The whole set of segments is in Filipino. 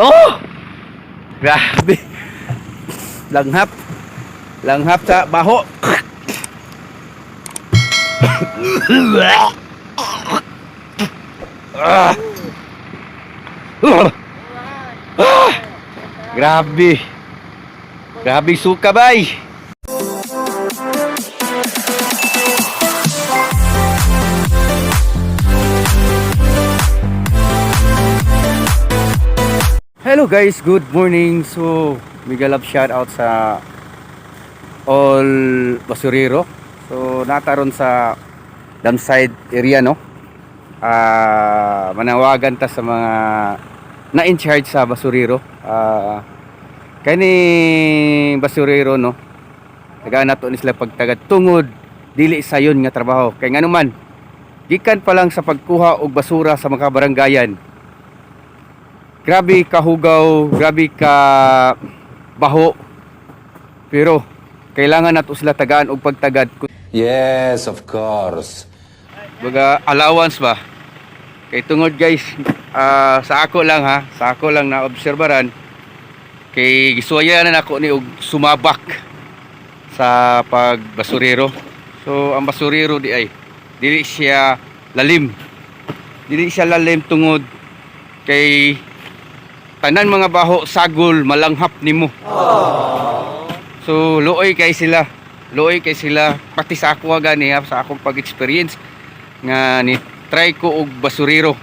Oh! Grabe. Langhap. Langhap sa baho. ah. Ah. Grabe. Grabe suka bay. Hello guys, good morning. So, mega love shout out sa all basurero. So, nataron sa Damside area no. Ah, manawagan ta sa mga na in charge sa basurero. Ah, kani basurero no. Taga nato ni sila pagtagad tungod dili sayon nga trabaho. Kay ngano man gikan pa lang sa pagkuha og basura sa mga baranggayan grabe kahugaw, grabe ka baho. Pero kailangan nato sila tagaan og pagtagad. Yes, of course. Baga allowance ba? Kay tungod guys, ah, sa ako lang ha, sa ako lang na obserbaran kay gisuwayan na ako ni og sumabak sa pagbasurero. So ang basurero di ay dili siya lalim. Dili siya lalim tungod kay tanan mga baho sagol malanghap nimo. So luoy kay sila. Luoy kay sila pati sa ako gani ha, sa akong pag-experience nga ni try ko og basurero.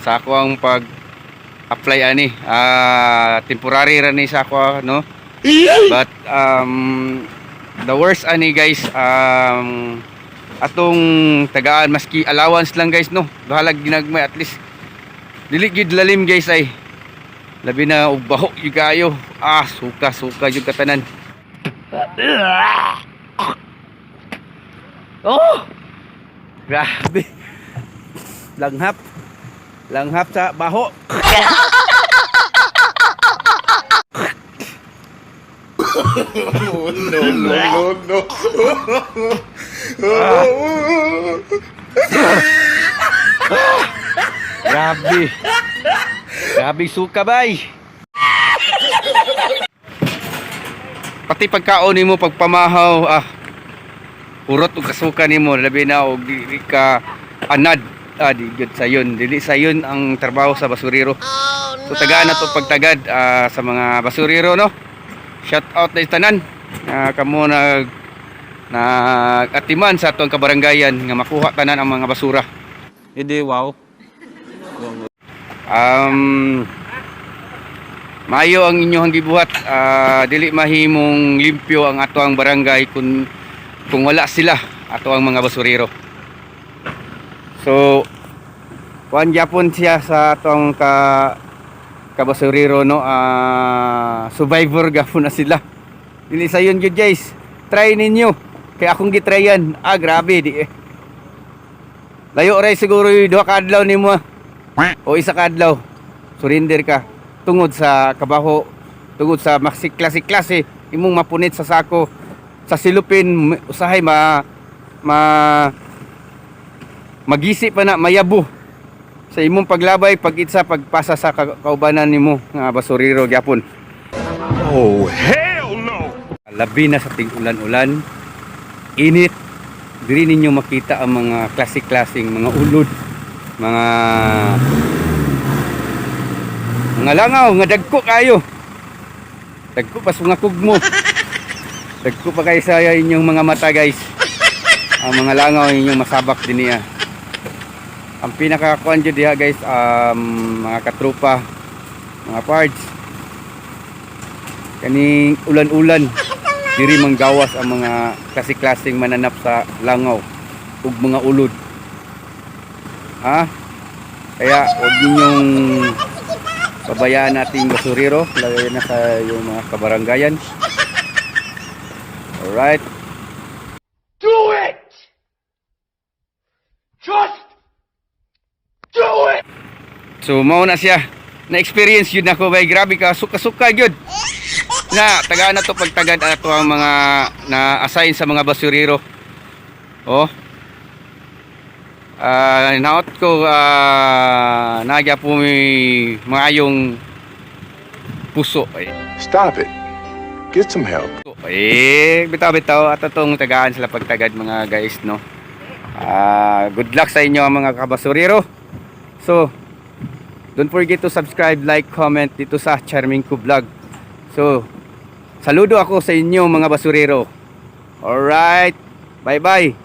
Sa ako ang pag apply ani ah temporary ra ni sa ako no. But um the worst ani guys um atong tagaan maski allowance lang guys no. Bahalag ginagmay at least dili gid lalim guys ay labi na og baho yung kayo. Ah suka suka yung katanan. Oh! Grabe. Langhap. Langhap sa baho. No, no, no, no. grabe grabe suka bay. Pati pagkaon nimo pagpamahaw ah. Urot ug kasuka nimo labi na og dili ka anad. Ah di gyud sayon dili sayon ang trabaho sa basurero. So tagaan na to pagtagad ah, sa mga basurero no? Shout out na tanan. Uh, kamo nag nag-atiman sa atong kabaranggayan nga makuha tanan ang mga basura. Hindi, wow. Um, mayo ang inyong gibuhat. Ah, dili mahimong limpyo ang ato ang barangay kung kung wala sila ato ang mga basurero. So, kuan gyapon siya sa atong ka kabasurero no ah survivor gapon na sila. Dili sayon gyud guys. Try ninyo. Kaya akong gitryan. Ah grabe di eh. Layo ray siguro duha ka adlaw nimo. O isa ka adlaw. Surrender ka tungod sa kabaho, tungod sa maxi klase klase imong mapunit sa sako sa silupin usahay ma ma magisi pa na mayabo sa imong paglabay pag itsa pagpasa sa ka- kaubanan nimo nga basuriro gyapon. Oh, hell no! Labi na sa ting ulan-ulan, init. Diri ninyo makita ang mga klasik-klasing mga ulod, mga mga langaw nga dagko kayo. Dagko pas mga kugmo. Dagko pa kayo sa inyong mga mata guys. Ang mga langaw inyong masabak din niya. Ang pinakakuan jud diha guys, um, mga katrupa, mga parts. Kaning ulan-ulan diri manggawas ang mga klase-klaseng mananap sa langaw ug mga ulod. Ha? Kaya huwag ninyong pabayaan nating basurero, lalo na sa yung mga kabaranggayan. Alright. Do it! Just do it! So mao na siya. Na-experience yun ako bay grabe ka suka-suka yun. Na tagaan na to pagtagad ato ang mga na assign sa mga basurero. Oh. Ah, naot ko ah nagya po may maayong puso eh. Stop it. Get some help. Eh, bitaw-bitaw at itong tagaan sila pagtagad mga guys, no? Ah, good luck sa inyo mga kabasurero. So, don't forget to subscribe, like, comment dito sa Charming Ko Vlog. So, saludo ako sa inyo mga basurero. Alright, bye-bye.